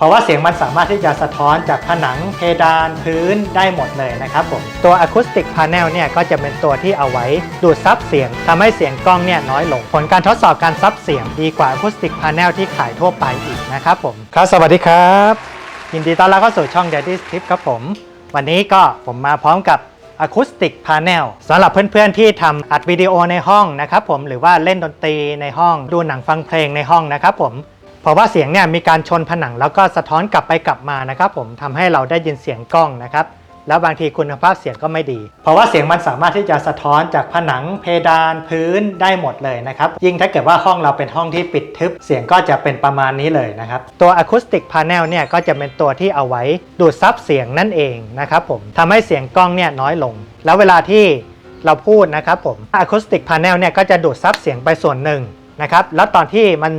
เพราะว่าเสียงมันสามารถที่จะสะท้อนจากผนังเพดานพื้นได้หมดเลยนะครับผมตัว Acoustic Panel เนี่ยก็จะเป็นตัวที่เอาไว้ดูดซับเสียงทำให้เสียงกล้องเนี่ยน้อยลง ผลการทดสอบการซับเสียงดีกว่า Acoustic Panel ที่ขายทั่วไปอีกนะครับผมครับสวัสดีครับ ยินดีต้อนรับเข้าสู่ช่อง Daddy's Tip ครับผม วันนี้ก็ผมมาพร้อมกับ Acoustic Panel สำหรับเพื่อนๆที่ทำอัดวิดีโอในห้องนะครับผมหรือว่าเล่นดนตรีในห้องดูหนังฟังเพลงในห้องนะครับผม เพราะว่าเสียงเนี่ยมีการชนผนังแล้วก็สะท้อนกลับไปกลับมานะครับผมทำให้เราได้ยินเสียงกล้องนะครับแล้วบางทีคุณภาพเสียงก็ไม่ดี เพราะว่าเสียงมันสามารถที่จะสะท้อนจากผนังเพดานพื้นได้หมดเลยนะครับ ยิ่งถ้าเกิดว่าห้องเราเป็นห้องที่ปิดทึบ เสียงก็จะเป็นประมาณนี้เลยนะครับ ตัว Acoustic Panel เนี่ยก็จะเป็นตัวที่เอาไว้ดูดซับเสียงนั่นเองนะครับผมทำให้เสียงกล้องเนี่ยน้อยลง แล้วเวลาที่เราพูดนะครับผม Acoustic Panel เนี่ยก็จะดูดซับเสียงไปส่วนหนึ่งนะครับแล้วตอนที่มัน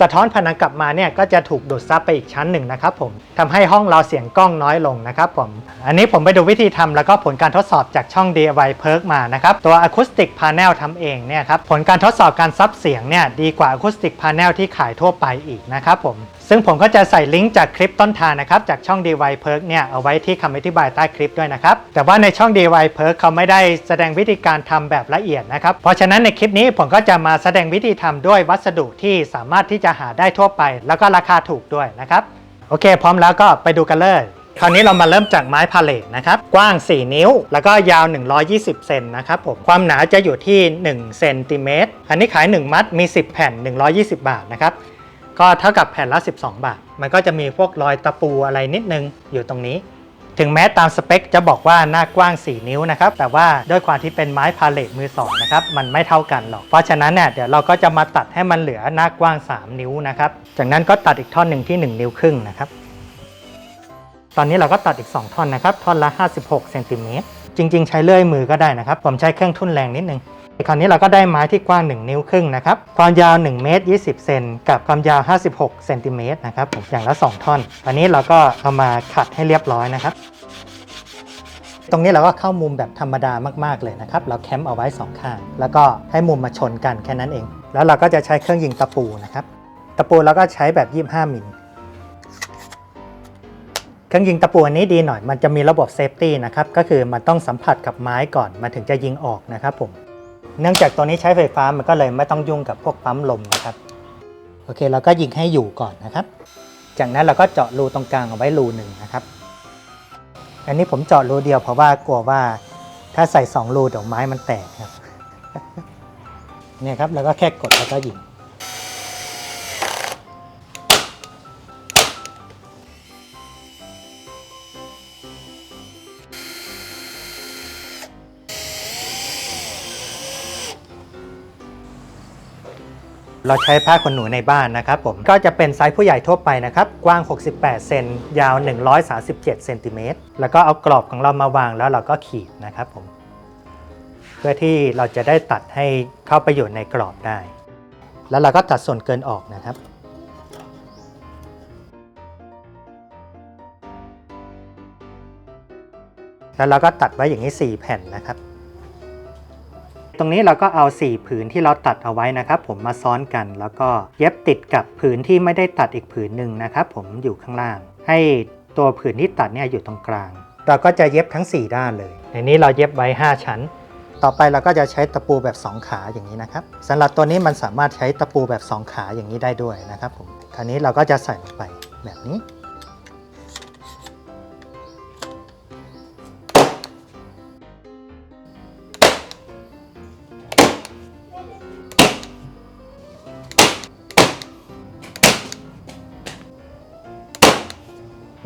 สะท้อนผนังกลับมาเนี่ยก็จะถูกดูดซับไปอีกชั้นหนึ่งนะครับผมทำให้ห้องเราเสียงกล้องน้อยลงนะครับผม อันนี้ผมไปดูวิธีทำแล้วก็ผลการทดสอบจากช่อง DIY Perk มานะครับ ตัว Acoustic Panel ทำเองเนี่ยครับ ผลการทดสอบการซับเสียงเนี่ยดีกว่า Acoustic Panel ที่ขายทั่วไปอีกนะครับผม ซึ่งผมก็จะใส่ลิงก์จากคลิปต้นทางนะครับ จากช่อง DIY Perk เนี่ยเอาไว้ที่คำอธิบายใต้คลิปด้วยนะครับ แต่ว่าในช่อง DIY Perk เขาไม่ได้แสดงวิธีการทำแบบละเอียดนะครับ เพราะฉะนั้นในคลิปนี้ผมก็จะมาแสดงวิธีทำด้วยวัสดุที่สามารถที่จะหาได้ทั่วไป แล้วก็ราคาถูกด้วยนะครับ โอเค พร้อมแล้วก็ไปดูกันเลยคราวนี้เรามาเริ่มจากไม้พาเลทนะครับ กว้าง 4 นิ้ว แล้วก็ยาว 120 เซนนะครับผม ความหนาจะอยู่ที่1เซนติเมตร อันนี้ขาย 1 มัดมี 10 แผ่น 120 บาทนะครับ ก็เท่ากับแผ่นละ 12 บาท มันก็จะมีพวกรอยตะปูอะไรนิดนึงอยู่ตรงนี้ ถึงแม้ตามสเปคจะบอกว่าหน้ากว้าง 4 นิ้วนะครับ แต่ว่าด้วยความที่เป็นไม้พาเลทมือสองนะครับ มันไม่เท่ากันหรอก เพราะฉะนั้นเนี่ยเดี๋ยวเราก็จะมาตัดให้มันเหลือหน้ากว้าง 3 นิ้วนะครับ จากนั้นก็ตัดอีกท่อนหนึ่งที่ 1 นิ้วครึ่งนะครับ ตอนนี้เราก็ตัดอีก 2 ท่อนนะครับ ท่อนละ 56เซนติเมตร จริง ๆ ใช้เลื่อยมือก็ได้นะครับ ผมใช้เครื่องทุ่นแรงนิดนึง คราวนี้เราก็ได้ไม้ที่กว้าง 1 นิ้วครึ่งนะครับ ความยาว 1 เมตร 20 เซนกับความยาว 56 เซนติเมตรนะครับผมอย่างละ 2 ท่อน อันนี้เราก็เอามาขัดให้เรียบร้อยนะครับ ตรงนี้เราก็เข้ามุมแบบธรรมดามากๆเลยนะครับ เราแคมป์เอาไว้สองข้าง แล้วก็ให้มุมมาชนกันแค่นั้นเอง แล้วเราก็จะใช้เครื่องยิงตะปูนะครับ ตะปูเราก็ใช้แบบ 25 มิลเครื่องยิงตะปูอันนี้ดีหน่อย มันจะมีระบบเซฟตี้นะครับ ก็คือมันต้องสัมผัสกับไม้ก่อน มันถึงจะยิงออกนะครับผม เนื่องจากตัวนี้ใช้ไฟฟ้ามันก็เลยไม่ต้องยุ่งกับพวกปั๊มลมนะครับ โอเคเราก็ยิงให้อยู่ก่อนนะครับ จากนั้นเราก็เจาะรูตรงกลางเอาไว้รูหนึ่งนะครับ อันนี้ผมเจาะรูเดียวเพราะว่ากลัวว่าถ้าใส่สองรูเดี๋ยวไม้มันแตกครับ เนี่ยครับแล้วก็แค่กดแล้วก็ยิง เราใช้ผ้าขนหนูในบ้านนะครับผมก็จะเป็นไซส์ผู้ใหญ่ทั่วไปนะครับกว้าง 68 เซนยาว 137เซนติเมตรแล้วก็เอากรอบของเรามาวางแล้วเราก็ขีดนะครับผมเพื่อที่เราจะได้ตัดให้เข้าไปอยู่ในกรอบได้ แล้วเราก็ตัดส่วนเกินออกนะครับแล้วเราก็ตัดไว้อย่างนี้ 4 แผ่นนะครับ ตรงนี้เราก็เอา 4 ผืนที่เราตัดเอาไว้นะครับ ผมมาซ้อนกันแล้วก็เย็บติดกับผืนที่ไม่ได้ตัดอีกผืนหนึ่งนะครับผมอยู่ข้างล่าง ให้ตัวผืนที่ตัดเนี่ยอยู่ตรงกลาง เราก็จะเย็บทั้ง 4 ด้านเลย ในนี้เราเย็บไว้ 5 ชั้น ต่อไปเราก็จะใช้ตะปูแบบ 2 ขาอย่างนี้นะครับสำหรับตัวนี้มันสามารถใช้ตะปูแบบ 2 ขาอย่างนี้ได้ด้วยนะครับผมคราวนี้เราก็จะใส่ลงไปแบบนี้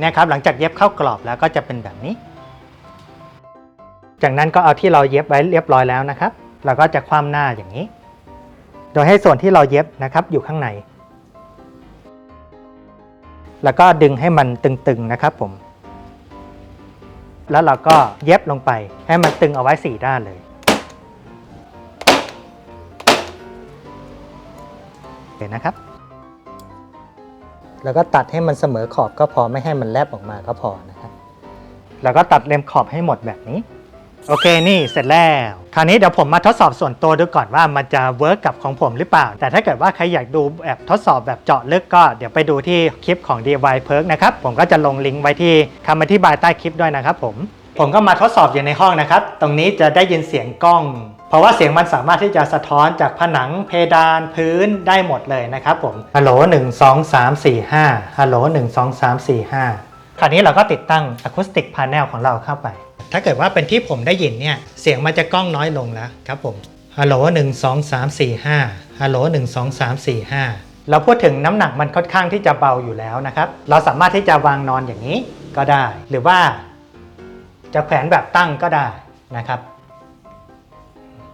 นี่ยครับหลังจากเย็บเข้ากรอบแล้วก็จะเป็นแบบนี้ จากนั้นก็เอาที่เราเย็บไว้เรียบร้อยแล้วนะครับเราก็จะคว่ำหน้าอย่างนี้ โดยให้ส่วนที่เราเย็บนะครับอยู่ข้างใน แล้วก็ดึงให้มันตึงๆนะครับผม แล้วเราก็เย็บลงไปให้มันตึงเอาไว้สี่ด้านเลยเห็นนะครับ แล้วก็ตัดให้มันเสมอขอบก็พอไม่ให้มันแลบออกมาก็พอนะครับแล้วก็ตัดเล็มขอบให้หมดแบบนี้ โอเคนี่เสร็จแล้ว คราวนี้เดี๋ยวผมมาทดสอบส่วนตัวดูก่อนว่ามันจะเวิร์กกับของผมหรือเปล่า แต่ถ้าเกิดว่าใครอยากดูแบบทดสอบแบบเจาะลึกก็เดี๋ยวไปดูที่คลิปของ DIY Perk นะครับ ผมก็จะลงลิงก์ไว้ที่คำอธิบายใต้คลิปด้วยนะครับผม ผมก็มาทดสอบอยู่ในห้องนะครับ ตรงนี้จะได้ยินเสียงกล้อง เพราะว่าเสียงมันสามารถที่จะสะท้อนจากผนังเพดานพื้นได้หมดเลยนะครับผมฮัลโหล1 2 3 4 5ฮัลโหล1 2 3 4 5คราวนี้เราก็ติดตั้ง Acoustic Panel ของเราเข้าไป ถ้าเกิดว่าเป็นที่ผมได้ยินเนี่ย เสียงมันจะกล้องน้อยลงแล้วครับผมฮัลโหล1 2 3 4 5ฮัลโหล1 2 3 4 5เราพูดถึงน้ำหนักมันค่อนข้างที่จะเบาอยู่แล้วนะครับ เราสามารถที่จะวางนอนอย่างนี้ก็ได้ หรือว่าจะแขวนแบบตั้งก็ได้นะครับ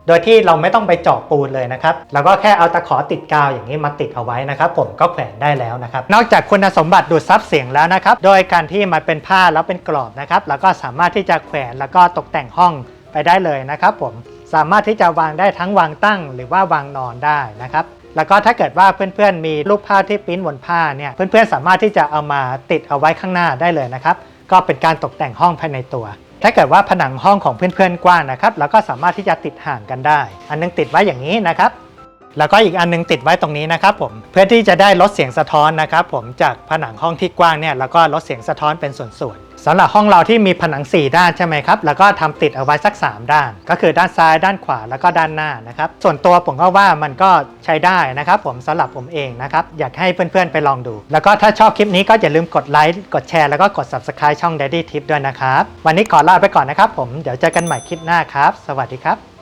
โดยที่เราไม่ต้องไปเจาะปูนเลยนะครับเราก็แค่เอาตะขอติดกาวอย่างนี้มาติดเอาไว้นะครับ ผมก็แขวนได้แล้วนะครับ นอกจากคุณสมบัติดูดซับเสียงแล้วนะครับ โดยการที่มันเป็นผ้าแล้วเป็นกรอบนะครับ แล้วก็สามารถที่จะแขวนแล้วก็ตกแต่งห้องไปได้เลยนะครับ ผมสามารถที่จะวางได้ทั้งวางตั้ง หรือว่าวางนอนได้นะครับแล้วก็ถ้าเกิดว่าเพื่อนๆมีรูปภาพที่ปริ้นบนผ้าเนี่ยเพื่อนๆสามารถที่จะเอามาติดเอาไว้ข้างหน้าได้เลยนะครับ ก็เป็นการตกแต่งห้องภายในตัว ถ้าเกิดว่าผนังห้องของเพื่อนๆกว้างนะครับเราก็สามารถที่จะติดห่างกันได้ อันนึงติดไว้อย่างนี้นะครับ แล้วก็อีกอันนึงติดไว้ตรงนี้นะครับผมเพื่อที่จะได้ลดเสียงสะท้อนนะครับผมจากผนังห้องที่กว้างเนี่ยแล้วก็ลดเสียงสะท้อนเป็นส่วนๆสำหรับห้องเราที่มีผนัง 4 ด้านใช่ไหมครับแล้วก็ทำติดเอาไว้สัก 3 ด้าน ก็คือด้านซ้ายด้านขวาแล้วก็ด้านหน้านะครับส่วนตัวผมก็ว่ามันก็ใช้ได้นะครับผมสำหรับผมเองนะครับอยากให้เพื่อนๆไปลองดู แล้วก็ถ้าชอบคลิปนี้ก็อย่าลืมกดไลค์กดแชร์แล้วก็กด subscribe ช่อง Daddy Tip ด้วยนะครับวันนี้ขอลาไปก่อนนะครับผมเดี๋ยวเจอกันใหม่คลิปหน้าครับ สวัสดีครับ